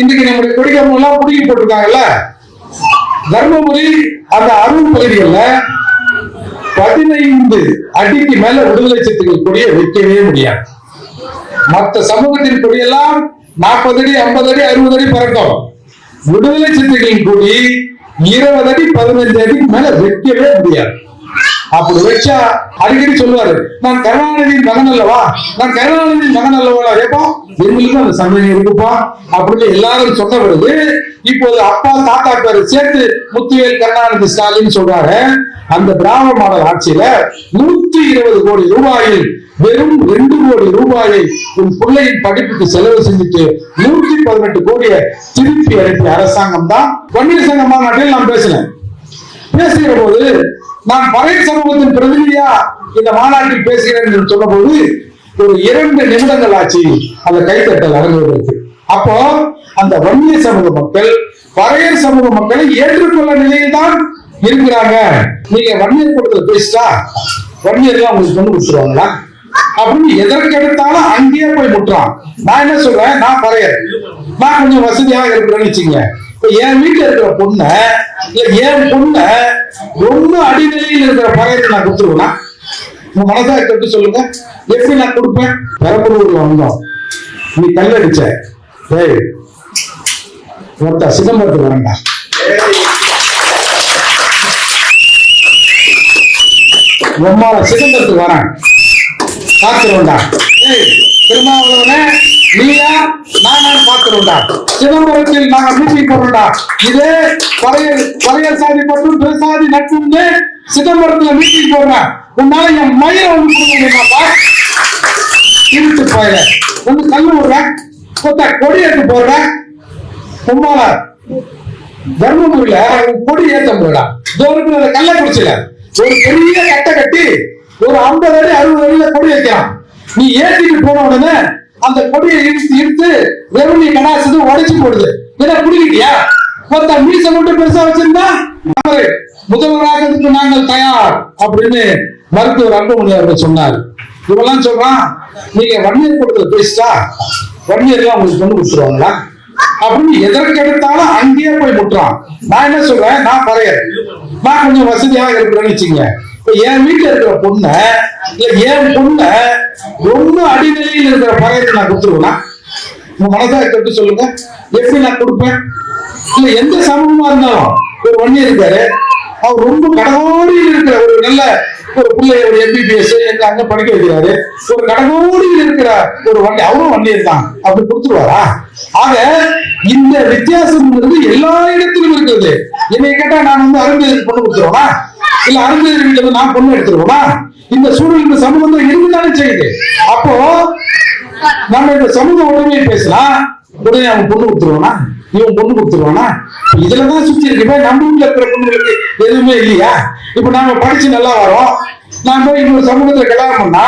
இன்றைக்கு நம்முடைய கொடிக்கம்பம் எல்லாம் புடுங்கி போட்டிருக்காங்கல்ல? தர்மபுரி அந்த அருள் பகுதிகளில் பதினைந்து அடிக்கு மேல விடுதலை சிறுத்தைகள் கொடியை வைக்கவே முடியாது. மற்ற சமூகத்தின் கொடியெல்லாம் நாற்பது அடி ஐம்பது அடி அறுபது அடி பறக்கும். விடுதலை சிறுத்தைகளின் கொடி இருபது அடி பதினஞ்சு அடிக்கு மேல வைக்கவே முடியாது. அப்படி வச்சா அடிக்கடி சொல்லுவாரு நான் கருணாநிதியின் மகன் அல்லவா? நான் கருணாநிதியின் மகன் அல்லவா? ஏப்பா எங்களுக்கும் அந்த சந்தேகம் இருக்குப்பா. அப்படின்னு எல்லாரும் சொன்ன பிறகு இப்போது அப்பா தாத்தா பேரு சேர்த்து முத்துவேல் கருணாநிதி ஸ்டாலின் சொல்றாரு. அந்த திராவிட மாடல் ஆட்சியில நூத்தி இருபது கோடி ரூபாயில் வெறும் ரெண்டு கோடி ரூபாயை உன் பிள்ளையின் படிப்புக்கு செலவு செஞ்சுட்டு நூத்தி பதினெட்டு கோடியை திருப்பி அனுப்பிய அரசாங்கம் தான். பன்னீர்செல்வம் மாநாட்டில் நான் பேசினேன். பேசுகிற போது நான் பழைய சமூகத்தின் பிரதிநிதியா இந்த மாநாட்டில் பேசுகிறேன் என்று சொன்னபோது ஒரு இரண்டு நிமிடங்கள் ஆச்சு. அந்த கைத்தட்டல் அரங்குவதற்கு அப்போ அந்த வன்னிய சமூக மக்கள் பழைய சமூக மக்களை ஏற்றுக்கொள்ள நிலையில் தான் இருக்கிறாங்க. நீங்க வன்னியர் கூடத்தில் பேசிட்டா வன்னியர்லாம் உங்களுக்கு கொண்டு கொடுத்துருவாங்களா? அப்படின்னு எதற்கெடுத்தாலும் அங்கேயே போய் முட்டுறான். நான் என்ன சொல்றேன்? நான் பறையர் நான் கொஞ்சம் வசதியாக இருக்கிறேன்னு வச்சுங்க இப்ப என் வீட்டுல இருக்கிற பொண்ண இல்ல என் பொண்ண ரொம்ப அடிநிலையில் இருக்கிற பகையை நான் கொடுத்துருவேனா? உங்க மனசா கேட்டு சொல்லுங்க. எப்படி நான் கொடுப்பேன்? பெரம்பலூர்ல வந்தோம். நீ கல்லடிச்ச ஏய் ஒருத்தர் சிதம்பரத்துக்கு வரண்டா உம்மால சிதம்பரத்துக்கு வரேன். காத்துருண்டா ஏய் திருமாவளவனே நீயா நான் காத்துருண்டா சிதம்பரத்தில் நாங்கள் மீட்டிங் போடுறோம்டா இதே பழைய பழைய சாதி மற்றும் பெருசாதி நட்புன்னு சிதம்பரத்துல மீட்டிங் போடுறேன் உன்னால என் மயிரை ஒன்று கொடுக்க முடியுமாப்பா இருட்டு போயில ஒண்ணு கல்லு விடுறேன் கொத்த கொடி ஏற்று போடுறேன் உம்மால தர்மபுரியில உன் கொடி ஏற்ற போடா தூரத்துல அந்த கள்ளக்குறிச்சியில ஒரு பெரிய கட்டை கட்டி ஒரு ஐம்பது அடி அறுபது அடியில கொடி வைக்கிறான் நீ ஏற்றிட்டு போன உடனே அந்த கொடியை இழுத்து இழுத்து ரெவன்யூ கடாசது உடைச்சு போடுது. என்ன புரியுதியா மொத்த மீச மட்டும் பெருசா வச்சிருந்தா? முதல்வராக முதல்வராகிறதுக்கு நாங்கள் தயார் அப்படின்னு மருத்துவர் அன்புமணி அவர்கள் சொன்னார். இவெல்லாம் சொல்றான் நீங்க வன்னியர் கூட்டத்தில் பேசிட்டா வன்னியர்லாம் உங்களுக்கு கொண்டு கொடுத்துருவாங்களா? அப்படின்னு எதற்கு எடுத்தாலும் அங்கேயே போய் முட்டுறான். நான் என்ன சொல்றேன்? நான் பறையர். நான் கொஞ்சம் வசதியாக இருக்கிறேன்னு வச்சுங்க இப்ப என் வீட்டுல இருக்கிற பொண்ண ஏன் என் ஒண்ணு ரொம்ப அடிநிலையில் இருக்கிற பறையத்தை நான் கொடுத்துருவேனா? உங்க மனசா கேட்டு சொல்லுங்க. எப்படி நான் கொடுப்பேன்? இல்ல எந்த சமூகமா இருந்தாலும் ஒரு வண்டி இருக்காரு அவர் ரொம்ப கடகோடியில் இருக்கிற ஒரு நல்ல ஒரு பிள்ளை ஒரு எம்பிபிஎஸ் எங்க அங்க படிக்க வைக்கிறாரு. ஒரு கடகோடியில் இருக்கிற ஒரு வண்டி அவரும் வண்டியர் தான் அப்படி கொடுத்துருவாரா? ஆக இந்த வித்தியாசம்ங்கிறது எல்லா இடத்திலும் இருக்கிறது. என்னை கேட்டா நான் வந்து அருந்ததிற்கு பொண்ணு கொடுத்துருவேனா? இல்ல அருந்ததி இருந்து நான் பொண்ணு எடுத்துருவோமா? இந்த சூழல் இந்த சமூகம் இருக்குதானே செய்யுது. அப்போ நம்ம இந்த சமூக உடனே பேசலாம். உடனே அவன் பொண்ணு கொடுத்துருவானா? இவன் பொண்ணு கொடுத்துருவானா? இதுலதான் சுத்தி இருக்கு இப்ப நம்ம வீட்டுல இருக்கிற பொண்ணுங்களுக்கு எதுவுமே இல்லையா? இப்ப நாங்க படிச்சு நல்லா வரோம். நான் போய் இன்னொரு சமூகத்துல கல்யாணம் பண்ணா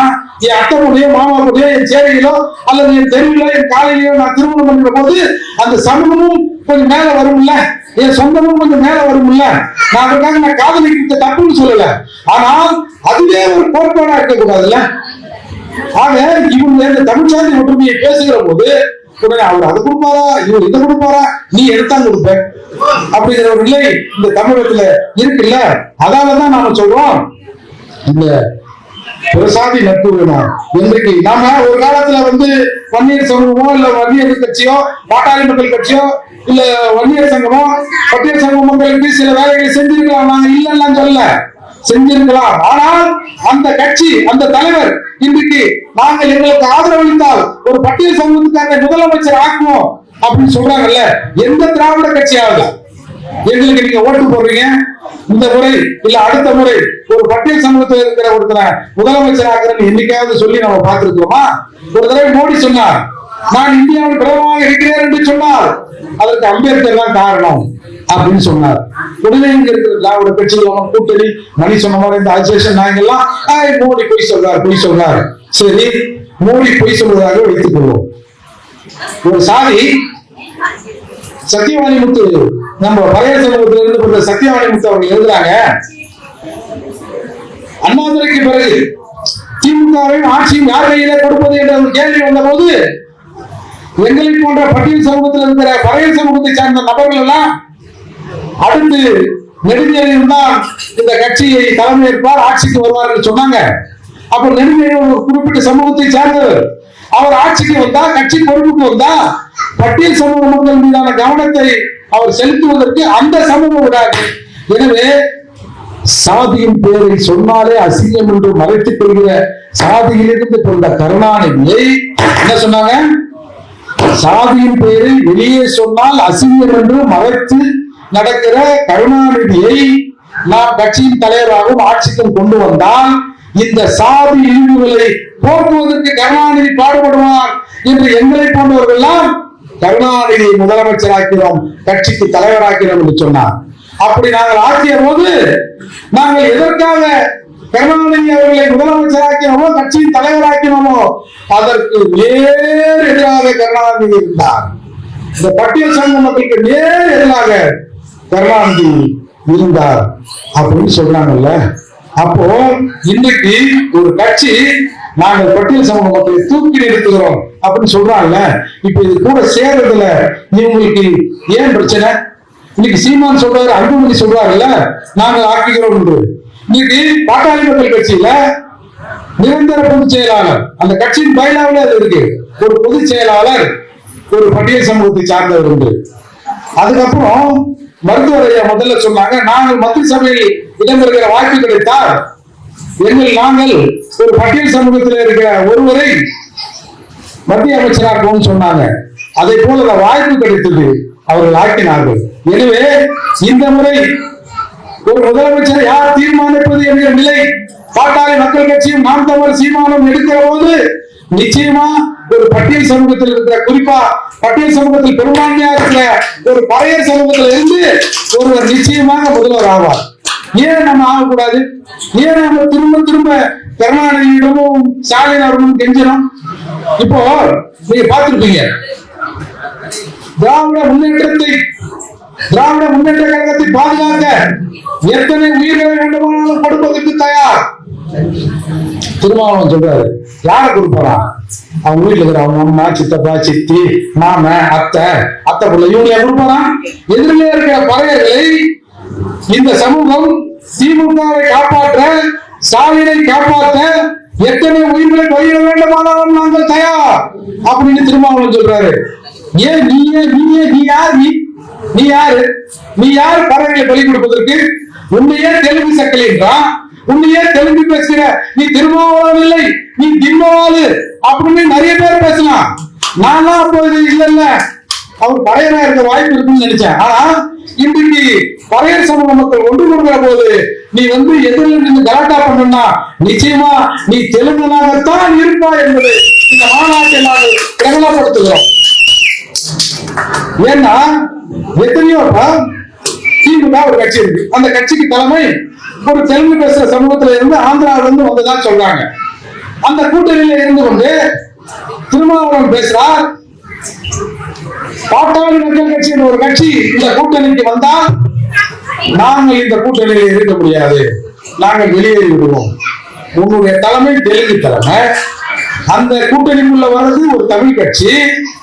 என் அத்தை கூடயோ மாமா கூடயோ என் சேவையிலோ அல்லது என் தெருவிலோ என் காலையிலோ நான் திருமணம் பண்ணுற போது அந்த சமூகமும் கொஞ்சம் மேல வரும்ல? என் சொந்தமும் கொஞ்சம் மேல வரும்ல? நான் அதற்காக நான் காதலிக்கிட்ட தப்புன்னு சொல்லல. ஆனால் அதுவே ஒரு கோட்பாடா இருக்கக்கூடாதுல்ல? ஆக இவங்க இந்த தமிழ் சாதி ஒற்றுமையை பேசுகிற போது உடனே அவர் அதை கொடுப்பாரா? இவர் இதை கொடுப்பாரா? நீ எடுத்தான் கொடுப்ப. அப்படிங்கிற ஒரு நிலை இந்த தமிழகத்துல இருக்குல்ல? அதாலதான் நாம சொல்றோம். இந்த பிரசாதி நட்பு வேணும். இன்றைக்கு நாம ஒரு காலத்துல வந்து வன்னியர் சமூகமோ இல்ல வன்னியர் கட்சியோ பாட்டாளி மக்கள் கட்சியோ இல்ல வன்னியர் சங்கமோ பட்டியல் சமூக மக்களுக்கு சில வேலைகளை செஞ்சிருக்கலாம். நாங்க இல்லைன்னு சொல்லல. செஞ்சிருக்கலாம். ஆனால் அந்த கட்சி அந்த தலைவர் இன்றைக்கு நாங்கள் எங்களுக்கு ஆதரவளித்தால் ஒரு பட்டியல் சமூகத்துக்காக முதலமைச்சர் ஆக்குவோம் அப்படின்னு சொல்றாங்கல்ல. எந்த திராவிட கட்சியாவது. எங்களுக்கு நீங்க ஓட்டு போடுறீங்க? இந்த முறை இல்ல அடுத்த முறை ஒரு பட்டியல் சமூகத்தில் இருக்கிற ஒருத்தர முதலமைச்சர் ஆக்குறேன்னு என்னைக்காவது சொல்லி நம்ம பார்த்திருக்கிறோமா? ஒரு தடவை மோடி சொன்னார் நான் இந்தியாவில் பிரதமராக இருக்கிறேன் என்று சொன்னார். அதற்கு அம்பேத்கர் தான் காரணம். அப்படின்னு சொன்னார். உடனே இங்க இருக்கிற திராவிட கட்சிகள் கூட்டணி மணி சொன்ன மாதிரி இந்த அஜேஷன் நாங்க எல்லாம் "ஆய், மோடி பொய் சொல்றார் பொய் சொல்றார். சரி மோடி பொய் சொல்வதாக வைத்துக் கொள்வோம். ஒரு சாதி சத்தியவாணி முத்து நம்ம பழைய சமூகத்தில் இருந்து கொண்ட சத்தியவாணி முத்து அவங்க எழுதுறாங்க. அண்ணாதுரைக்கு பிறகு திமுகவின் ஆட்சியும் யார் கையில கொடுப்பது என்ற ஒரு கேள்வி வந்த போது எங்களை போன்ற பட்டியல் சமூகத்தில் இருக்கிற பழைய சமூகத்தை சார்ந்த நபர்கள் எல்லாம் அடுத்து நெடுஞ்செழியன் தான் இந்த கட்சியை தலைமையேற்பார் ஆட்சிக்கு வருவார் என்று சொன்னாங்க. அப்ப நெடுஞ்செழியன் ஒரு குறிப்பிட்ட சமூகத்தை சார்ந்தவர். அவர் ஆட்சிக்கு வந்தா கட்சி பொறுப்புக்கு வந்தா பட்டியல் சமூக மக்கள் மீதான கவனத்தை அவர் செலுத்துவதற்கு அந்த சமூகம் விடாது. எனவே சாதியின் பேரை சொன்னாலே அசிங்கம் என்று மறைத்துக் கொள்கிற சாதியிலிருந்து கொண்ட கருணாநிதியை என்ன சொன்னாங்க? சாதியின் பெயரை வெளியே சொன்னால் அசிங்கம் என்று மறைத்து நடக்கிற கருணாநிதியை நாம் கட்சியின் தலைவராகவும் ஆட்சிக்கும் கொண்டு வந்தால் இந்த சாதி இழிவுகளை போக்குவதற்கு கருணாநிதி பாடுபடுவார் என்று எங்களை போன்றவர்கள்லாம் கருணாநிதியை முதலமைச்சராக்கிறோம் கட்சிக்கு தலைவராக்கிறோம் என்று சொன்னார். அப்படி நாங்கள் ஆக்கிய போது நாங்கள் எதற்காக கருணாநிதி அவர்களை முதலமைச்சராக்கினோமோ கட்சியின் தலைவராக்கினோமோ அதற்கு நேர் எதிராக கருணாநிதி இருந்தார். இந்த பட்டியல் சமூக மக்களுக்கு நேர் எதிராக கருணாநிதி இருந்தார் அப்படின்னு சொல்றாங்கல்ல. அப்போ இன்னைக்கு ஒரு கட்சி நாங்கள் பட்டியல் சமூக மக்களை தூக்கி நிறுத்துகிறோம் அப்படின்னு சொல்றாங்கல்ல. இப்ப இது கூட சேர்றதுல இவங்களுக்கு ஏன் பிரச்சனை? இன்னைக்கு சீமான் சொல்றாரு அன்புமணி சொல்றாருல்ல நாங்கள் ஆக்குகிறோம் என்று. இன்னைக்கு பாட்டாளி மக்கள் கட்சியில நிரந்தர பொதுச் செயலாளர் அந்த கட்சியின் பயிலாவில அது இருக்கு. ஒரு பொதுச் செயலாளர் ஒரு பட்டியல் சமூகத்தை சார்ந்தவர் உண்டு அதுக்கப்புறம் மருத்துவர் முதல்ல சொன்னாங்க நாங்கள் மத்திய சபையில் இடம்பெறுகிற வாய்ப்பு கிடைத்தால் எங்கள் நாங்கள் ஒரு பட்டியல் சமூகத்தில் இருக்கிற ஒருவரை மத்திய அமைச்சராக்குவோம் சொன்னாங்க. அதை போல வாய்ப்பு கிடைத்தது அவர்கள் ஆக்கினார்கள். எனவே இந்த முறை ஒரு முதலமைச்சர் யார் தீர்மானிப்பது என்கிற நிலை பாட்டாளி மக்கள் கட்சியும் நாம் தமிழ் சீமானம் எடுக்கிற போது நிச்சயமா ஒரு பட்டியல் சமூகத்தில் இருக்கிற குறிப்பா பட்டியல் சமூகத்தில் பெரும்பான்மையா இருக்கிற ஒரு பழையர் சமூகத்துல இருந்து ஒருவர் நிச்சயமாக முதல்வர் ஆவார். ஏன் நம்ம ஆகக்கூடாது? ஏன் நம்ம திரும்ப திரும்ப கருணாநிதியிடமும் ஸ்டாலின் அவர்களும் இப்போ நீங்க பார்த்திருப்பீங்க. திராவிட முன்னேற்றத்தை திராவிட முன்னேற்ற கழகத்தை பாதுகாக்க எத்தனை உயிர்களை வேண்டுமானாலும் கொடுப்பதற்கு தயார்? திருமாவளவன் சொல்றாரு யாரை கொடுப்பாரா அவங்க வீட்டுல இருக்கிற அவங்க அம்மா சித்தப்பா சித்தி மாம அத்தை அத்தை பிள்ளை இவங்க கொடுப்பாரா எதிரிலே இருக்கிற பறையர்களை இந்த சமூகம் திமுகவை காப்பாற்ற ஸ்டாலினை காப்பாற்ற எத்தனை உயிர்களை பயிர வேண்டுமானாலும் நாங்கள் தயார் அப்படின்னு திருமாவளவன் சொல்றாரு. ஏன் நீ ஏன் நீ ஏன் நீ யார் நீ? நீ யாரு? நீ யார் பறவைகளை பலி கொடுப்பதற்கு? உன்னையே தெலுங்கு சக்கல் என்றான் உன்னையே தெலுங்கு பேசுகிற நீ திருமாவளவன் இல்லை நீ திம்மவாலு அப்படின்னு நிறைய பேர் பேசலாம். நான்லாம் அப்போ இது இல்ல இல்ல. அவர் பறையனா இருக்க வாய்ப்பு இருக்குன்னு நினைச்சேன். ஆனா இன்றைக்கு பறையர் சமூக மக்கள் ஒன்று கொடுக்கிற போது நீ வந்து எதிரில் நின்று கலாட்டா பண்ணா நிச்சயமா நீ தெலுங்கனாகத்தான் இருப்பாய் என்பதை இந்த மாநாட்டை நாங்கள் பிரகடனப்படுத்துகிறோம். ஏன்னா எத்தனையோ திமுக ஒரு கட்சி இருக்கு. அந்த கட்சிக்கு தலைமை ஒரு தெலுங்கு பேசுற சமூகத்துல இருந்து ஆந்திராவில இருந்து வந்ததா சொல்றாங்க. அந்த கூட்டணியில இருந்து கொண்டு திருமாவளவன் பேசுறார். பாட்டாளி மக்கள் கட்சி என்ற ஒரு கட்சி இந்த கூட்டணிக்கு வந்தால் நாங்கள் இந்த கூட்டணியில் இருக்க முடியாது. நாங்கள் வெளியேறி விடுவோம். உன்னுடைய தலைமை தெலுங்கு தலைமை. அந்த கூட்டணிக்குள்ள வர்றது ஒரு தமிழ் கட்சி.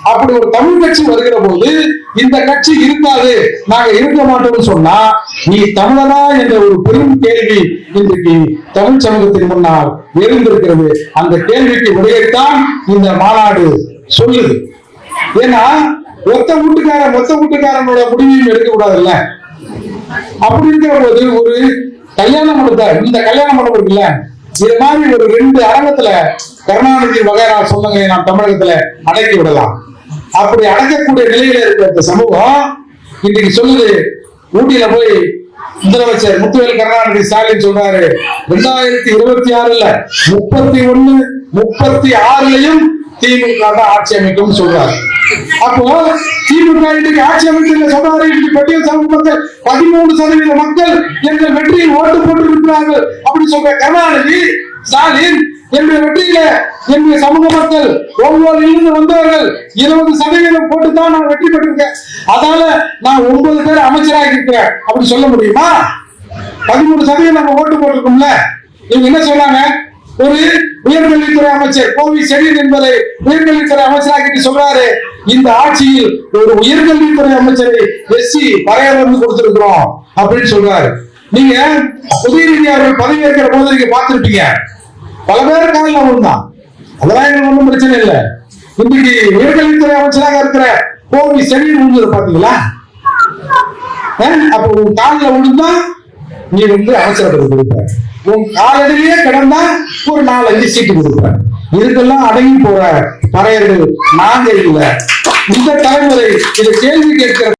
அப்படி ஒரு தமிழ் கட்சி வருகிற போது இந்த கட்சி இருக்காது. நாங்க இருக்க மாட்டோம்னு சொன்னா நீ தமிழனா என்ற ஒரு பெரும் கேள்வி இன்றைக்கு தமிழ் சமூகத்தின் முன்னால் எழுந்திருக்கிறது. அந்த கேள்விக்கு விடையைத்தான் இந்த மாநாடு சொல்லுது. ஏன்னா ஒத்த வீட்டுக்காரன் மொத்த வீட்டுக்காரனோட முடிவையும் எடுக்க கூடாதுல்ல அப்படி இருக்கிற போது ஒரு கல்யாண மண்டபம் இந்த கல்யாண மண்டபம் இருக்குல்ல இது மாதிரி ஒரு ரெண்டு அரங்கத்துல கருணாநிதி வகைரா சொந்தங்களை நாம் தமிழகத்துல அடக்கி விடலாம். அப்படி அடங்கக்கூடிய நிலையில இருக்கிற இந்த சமூகம் இன்னைக்கு சொல்லுது ஊட்டியில போய் முதலமைச்சர் முத்துவேல் கருணாநிதி ஸ்டாலின் சொன்னாரு ரெண்டாயிரத்தி இருபத்தி ஆறுல முப்பத்தி ஒண்ணு முப்பத்தி ஆறுலயும் திமுக தான் ஆட்சி அமைக்கும் சொல்றாரு. அப்போ திமுக இன்றைக்கு ஆட்சி அமைச்சர் சொன்னாரு இன்னைக்கு பட்டியல் சமூக மக்கள் பதிமூணு சதவீத மக்கள் எங்கள் வெற்றியில் ஓட்டு போட்டு இருக்கிறார்கள் அப்படி சொல்ற கருணாநிதி ஸ்டாலின் என்னுடைய வெற்றியில என்னுடைய சமூக மக்கள் ஒவ்வொரு இருந்து வந்தவர்கள் இருபது சதவீதம் போட்டுதான் நான் வெற்றி பெற்றிருக்கேன். அதனால நான் ஒன்பது பேர் அமைச்சராக இருக்கிறேன். அப்படி சொல்ல முடியுமா? பதிமூணு சதவீதம் நம்ம ஓட்டு போட்டிருக்கோம்ல. இவங்க என்ன சொல்றாங்க ஒரு உயர்கல்வித்துறை அமைச்சர் கோவி செழியன் என்பதை உயர்கல்வித்துறை அமைச்சராக சொல்றாரு. இந்த ஆட்சியில் ஒரு உயர்கல்வித்துறை அமைச்சரை எஸ்சி வரையறை கொடுத்திருக்கிறோம். அப்படின்னு சொல்றாரு. நீங்க உதயநிதி அவர்கள் பதவியேற்கிற போது நீங்க பார்த்திருப்பீங்க. பல பேர் காலில் தான் அதெல்லாம் எனக்கு ஒன்றும் பிரச்சனை இல்லை. இன்னைக்கு உயர்கல்வித்துறை அமைச்சராக இருக்கிற கோவி செழியன் விழுந்தது பாத்தீங்களா அஹ் அப்ப உன் காலில் விழுந்தா நீ வந்து அமைச்சர் பதவி கொடுப்ப உன் காலடியிலேயே கிடந்தா ஒரு நாலு அஞ்சு சீட்டு கொடுப்ப இதுக்கெல்லாம் அடங்கி போற பறையர்கள் நாங்க இல்லை. இந்த தலைமுறை இதை கேள்வி கேட்கிற